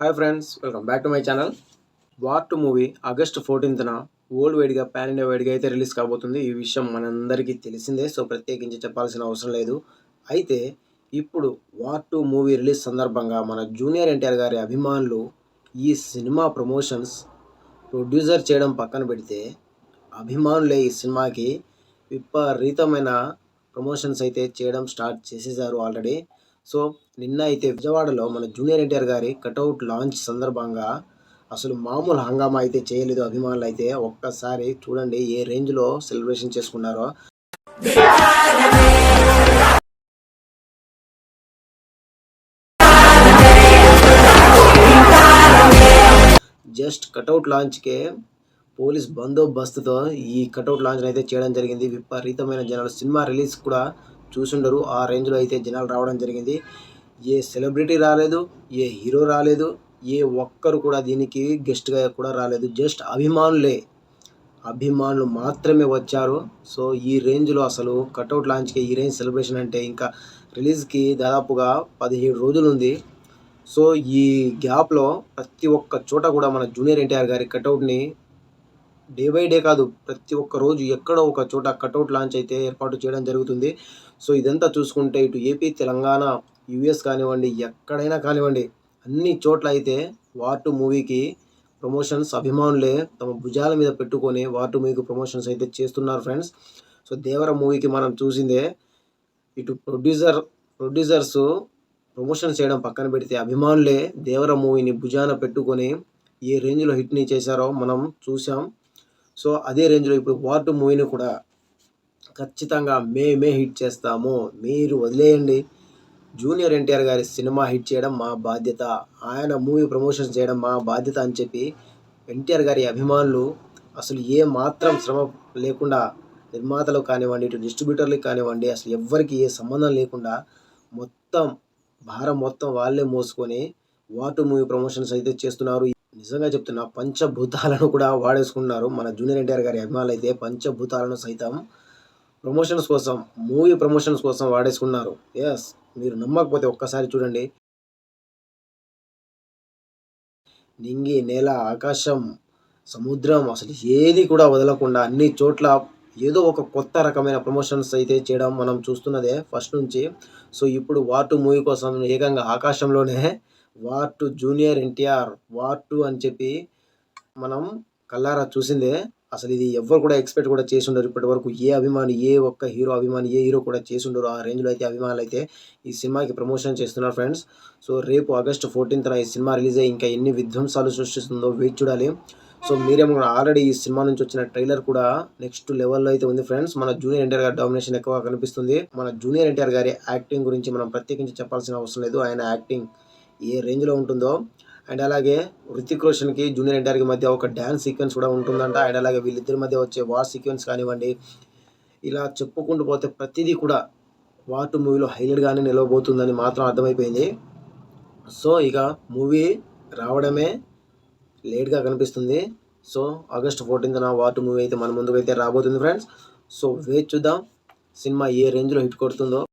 Hi friends welcome back to my channel war two movie August ఫోర్టీన్త్న old వైడ్గా pan India వైడ్గా అయితే release కాబోతుంది. ఈ విషయం మనందరికీ తెలిసిందే సో ప్రత్యేకించి చెప్పాల్సిన అవసరం లేదు. అయితే ఇప్పుడు వార్ టు మూవీ రిలీజ్ సందర్భంగా మన జూనియర్ ఎన్టీఆర్ గారి అభిమానులు ఈ సినిమా ప్రమోషన్స్ ప్రొడ్యూసర్ చేయడం పక్కన పెడితే అభిమానులే ఈ సినిమాకి విపరీతమైన ప్రమోషన్స్ అయితే చేయడం స్టార్ట్ చేసేసారు ఆల్రెడీ సో నిన్న అయితే విజయవాడలో మన జూనియర్ ఎన్టీఆర్ గారి కటౌట్ లాంచ్ సందర్భంగా అసలు మామూలు హంగామా అయితే చేయలేదు. అభిమానులు అయితే ఒక్కసారి చూడండి ఏ రేంజ్లో సెలబ్రేషన్ చేసుకున్నారో. జస్ట్ కటౌట్ లాంచ్కే పోలీస్ బందోబస్తుతో ఈ కటౌట్ లాంచ్ అయితే చేయడం జరిగింది. విపరీతమైన జనాలు సినిమా రిలీజ్ కూడా చూసుండరు. ఆ రేంజ్లో అయితే జనాలు రావడం జరిగింది. ఏ సెలబ్రిటీ రాలేదు ఏ హీరో రాలేదు ఏ ఒక్కరు కూడా దీనికి గెస్ట్గా కూడా రాలేదు. జస్ట్ అభిమానులే. అభిమానులు మాత్రమే వచ్చారు. సో ఈ రేంజ్లో అసలు కటౌట్ లాంచ్కి ఈ రేంజ్ సెలబ్రేషన్ అంటే ఇంకా రిలీజ్కి దాదాపుగా పదిహేడు రోజులు ఉంది. సో ఈ గ్యాప్లో ప్రతి ఒక్క చోట కూడా మన జూనియర్ ఎన్టీఆర్ గారి కటౌట్ని డే బై డే కాదు ప్రతి ఒక్క రోజు ఎక్కడో ఒక చోట కటౌట్ లాంచ్ అయితే ఏర్పాటు చేయడం జరుగుతుంది. సో ఇదంతా చూసుకుంటే ఇటు ఏపీ తెలంగాణ యుఎస్ కానివ్వండి ఎక్కడైనా కానివ్వండి అన్ని చోట్ల అయితే వార్టు మూవీకి ప్రమోషన్స్ అభిమానులే తమ భుజాల మీద పెట్టుకొని వార్టు మూవీకి ప్రమోషన్స్ అయితే చేస్తున్నారు ఫ్రెండ్స్. సో దేవర మూవీకి మనం చూసిందే ఇటు ప్రొడ్యూసర్ ప్రొడ్యూసర్స్ ప్రమోషన్ చేయడం పక్కన పెడితే అభిమానులే దేవర మూవీని భుజాన పెట్టుకొని ఏ రేంజ్లో హిట్ని చేశారో మనం చూసాం సో అదే రేంజ్లో ఇప్పుడు వార్డు మూవీని కూడా ఖచ్చితంగా మేమే హిట్ చేస్తాము. మీరు వదిలేయండి. జూనియర్ ఎన్టీఆర్ గారి సినిమా హిట్ చేయడం మా బాధ్యత. ఆయన మూవీ ప్రమోషన్స్ చేయడం మా బాధ్యత అని చెప్పి ఎన్టీఆర్ గారి అభిమానులు అసలు ఏ మాత్రం శ్రమ లేకుండా నిర్మాతలు కానివ్వండి ఇటు డిస్ట్రిబ్యూటర్లకు కానివ్వండి అసలు ఎవ్వరికి ఏ సంబంధం లేకుండా మొత్తం భారం మొత్తం వాళ్ళే మోసుకొని వాటు మూవీ ప్రమోషన్స్ అయితే చేస్తున్నారు. నిజంగా చెప్తున్నా పంచభూతాలను కూడా వాడేసుకున్నారు మన జూనియర్ ఎన్టీఆర్ గారి అభిమానులు అయితే పంచభూతాలను సైతం ప్రమోషన్స్ కోసం మూవీ ప్రమోషన్స్ కోసం వాడేసుకున్నారు. ఎస్ మీరు నమ్మకపోతే ఒక్కసారి చూడండి. నింగి నేల ఆకాశం సముద్రం అసలు ఏది కూడా వదలకుండా అన్ని చోట్ల ఏదో ఒక కొత్త రకమైన ప్రమోషన్స్ అయితే చేయడం మనం చూస్తున్నదే ఫస్ట్ నుంచి. సో ఇప్పుడు వార్ టూ మూవీ కోసం ఏకంగా ఆకాశంలోనే war two junior NTR war two అని చెప్పి మనం కల్లారా చూసిందే. అసలు ఇది ఎవ్వరు కూడా ఎక్స్పెక్ట్ కూడా చేసి ఉండరు ఇప్పటి వరకు ఏ అభిమాని ఏ ఒక్క హీరో అభిమాని ఏ హీరో కూడా చేసి ఉండరు ఆ రేంజ్లో అయితే అభిమానులు అయితే ఈ సినిమాకి ప్రమోషన్ చేస్తున్నారు ఫ్రెండ్స్. సో రేపు ఆగస్ట్ ఫోర్టీన్త్న ఈ సినిమా రిలీజ్ అయ్యి ఇంకా ఎన్ని విధ్వంసాలు సృష్టిస్తుందో వెయిట్ చూడాలి. సో మీరేమో ఆల్రెడీ ఈ సినిమా నుంచి వచ్చిన ట్రైలర్ కూడా నెక్స్ట్ లెవెల్లో అయితే ఉంది ఫ్రెండ్స్. మన జూనియర్ ఎన్టీఆర్ గారి డామినేషన్ ఎక్కువ కనిపిస్తుంది. మన జూనియర్ ఎన్టీఆర్ గారి యాక్టింగ్ గురించి మనం ప్రత్యేకించి చెప్పాల్సిన అవసరం లేదు. ఆయన యాక్టింగ్ ఏ రేంజ్లో ఉంటుందో. అండ్ అలాగే ఋతిక్ రోషన్కి జూనియర్ ఎన్టీఆర్కి మధ్య ఒక డ్యాన్స్ సీక్వెన్స్ కూడా ఉంటుందంట. అండ్ అలాగే వీళ్ళిద్దరి మధ్య వచ్చే వార్ సీక్వెన్స్ కానివ్వండి ఇలా చెప్పుకుంటూ పోతే ప్రతిదీ కూడా వాటు మూవీలో హైలైట్గానే నిలవబోతుందని మాత్రం అర్థమైపోయింది. సో ఇక మూవీ రావడమే లేట్గా కనిపిస్తుంది. సో ఆగస్ట్ ఫోర్టీన్త్న వాటు మూవీ అయితే మన ముందుకు అయితే రాబోతుంది ఫ్రెండ్స్. సో వేచి చూద్దాం సినిమా ఏ రేంజ్లో హిట్ కొడుతుందో.